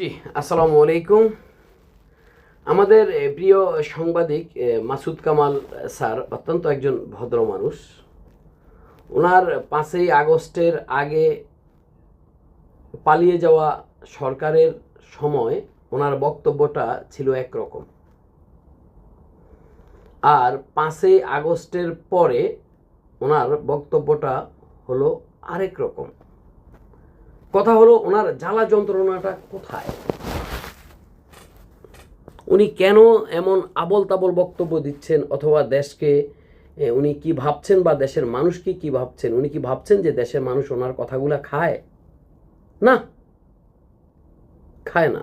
জি, আসসালামু আলাইকুম। আমাদের প্রিয় সাংবাদিক মাসুদ কামাল স্যার, অত্যন্ত একজন ভদ্র মানুষ। ওনার পাঁচই আগস্টের আগে পালিয়ে যাওয়া সরকারের সময় ওনার বক্তব্যটা ছিল একরকম। আর পাঁচই আগস্টের পরে ওনার বক্তব্যটা হলো আরেক রকম। কথা হলো, ওনার জ্বালা যন্ত্রণাটা কোথায়? উনি কেন এমন আবল তাবল বক্তব্য দিচ্ছেন অথবা দেশকে উনি কি ভাবছেন বা দেশের মানুষকে কি ভাবছেন? উনি কি ভাবছেন যে দেশের মানুষ ওনার কথাগুলা খায়? না খায় না।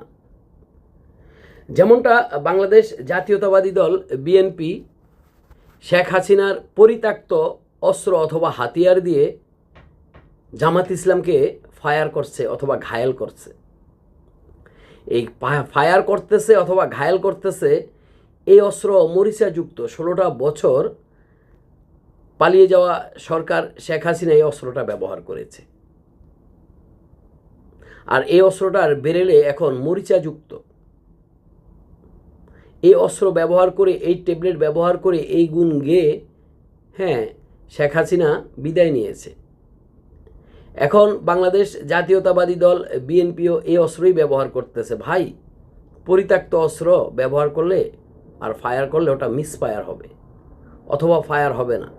যেমনটা বাংলাদেশ জাতীয়তাবাদী দল, বিএনপি, শেখ হাসিনার পরিত্যক্ত অস্ত্র অথবা হাতিয়ার দিয়ে জামাত ইসলামকে ফায়ার করছে অথবা ঘায়েল করছে। এই ফায়ার করতেছে অথবা ঘায়েল করতেছে, এই অস্ত্র মরিচাযুক্ত ষোলোটা বছর পালিয়ে যাওয়া সরকার শেখ হাসিনা এই অস্ত্রটা ব্যবহার করেছে। আর এই অস্ত্রটার বেরেলে এখন মরিচাযুক্ত এই অস্ত্র ব্যবহার করে, এই ট্যাবলেট ব্যবহার করে এই গুণ গেয়ে হ্যাঁ শেখ হাসিনা বিদায় নিয়েছে। এখন বাংলাদেশ জাতীয়তাবাদী দল বিএনপিও এই অস্ত্রই ব্যবহার করতেছে। ভাই, পরিত্যক্ত অস্ত্র ব্যবহার করলে আর ফায়ার করলে ওটা মিস ফায়ার হবে, অথবা ফায়ার হবে না।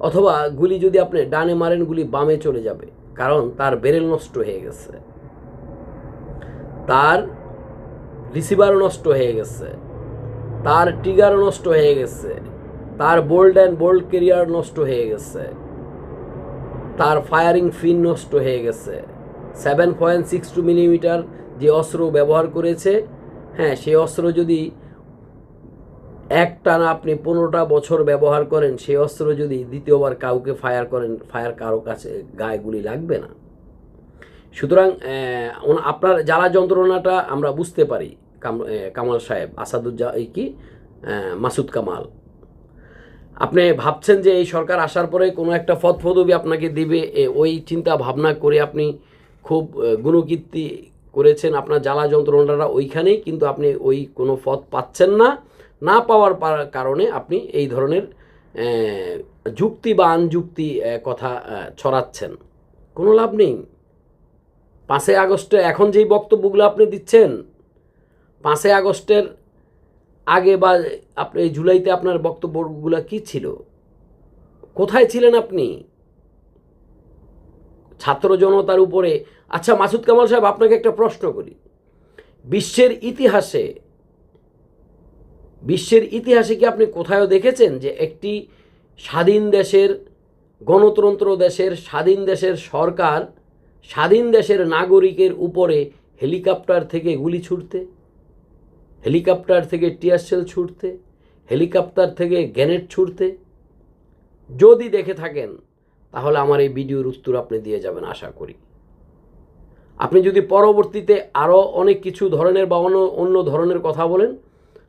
অথবা গুলি যদি আপনি ডানে মারেন, গুলি বামে চলে যাবে, কারণ তার বেরেল নষ্ট হয়ে গেছে। তার রিসিভার নষ্ট হয়ে গেছে। তার ট্রিগার নষ্ট হয়ে গেছে। তার বোল্ড অ্যান্ড বোল্ড কেরিয়ার নষ্ট হয়ে গেছে। তার ফায়ারিং ফিন নষ্ট হয়ে গেছে। Seven point six two millimetre যে অস্ত্র ব্যবহার করেছে হ্যাঁ সেই অস্ত্র যদি এক টানা আপনি পনেরোটা বছর ব্যবহার করেন, সেই অস্ত্র যদি দ্বিতীয়বার কাউকে ফায়ার করেন, ফায়ার কারও কাছে গায়ে গুলি লাগবে না। সুতরাং আপনার জ্বালা যন্ত্রণাটা আমরা বুঝতে পারি কামাল সাহেব আসাদুজ্জা কি? মাসুদ কামাল। আপনি ভাবছেন যে এই সরকার আসার পরে কোনো একটা পদ আপনাকে দিবে ওই চিন্তা ভাবনা করে আপনি খুব গুণকীর্তি করেছেন আপনার জ্বালা যন্ত্রণাটা ওইখানেই, কিন্তু আপনি ওই কোনো পদ পাচ্ছেন না। না পাওয়ার কারণে আপনি এই ধরনের যুক্তি বা আনযুক্তি কথা ছড়াচ্ছেন। কোনো লাভ নেই। পাঁচই আগস্টে এখন যেই বক্তব্যগুলো আপনি দিচ্ছেন, পাঁচই আগস্টের আগে বা আপনি এই জুলাইতে আপনার বক্তব্যগুলো কি ছিল? কোথায় ছিলেন আপনি? ছাত্র জনতার উপরে। আচ্ছা মাসুদ কামাল সাহেব, আপনাকে একটা প্রশ্ন করি। বিশ্বের ইতিহাসে বিশ্বের ইতিহাসে কি আপনি কোথাও দেখেছেন যে একটি স্বাধীন দেশের, গণতন্ত্র দেশের, স্বাধীন দেশের সরকার, স্বাধীন দেশের নাগরিকের উপরে হেলিকপ্টার থেকে গুলি ছুটতে হেলিকপ্টার থেকে টিয়ার সেল ছুটতে, হেলিকপ্টার থেকে গ্যানেট ছুটতে। যদি দেখে থাকেন, তাহলে আমার এই ভিডিওর উত্তর আপনি দিয়ে যাবেন আশা করি। আপনি যদি পরবর্তীতে আরও অনেক কিছু ধরনের বা অন্য অন্য ধরনের কথা বলেন,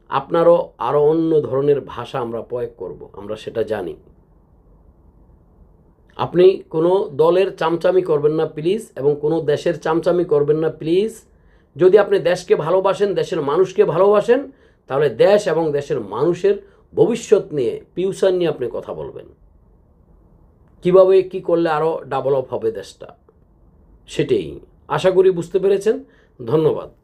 আপনারও আরও অন্য ধরনের ভাষা আমরা প্রয়োগ করব, আমরা সেটা জানি। আপনি কোনো দলের চামচামি করবেন না, প্লিজ, এবং কোনো দেশের চামচামি করবেন না, প্লিজ। যদি আপনি দেশকে ভালোবাসেন, দেশের মানুষকে ভালোবাসেন, তাহলে দেশ এবং দেশের মানুষের ভবিষ্যৎ নিয়ে ফিউচার নিয়ে আপনি কথা বলবেন। কীভাবে, কি করলে আরও ডেভেলপ হবে দেশটা? সেটাই। আশা করি বুঝতে পেরেছেন। ধন্যবাদ।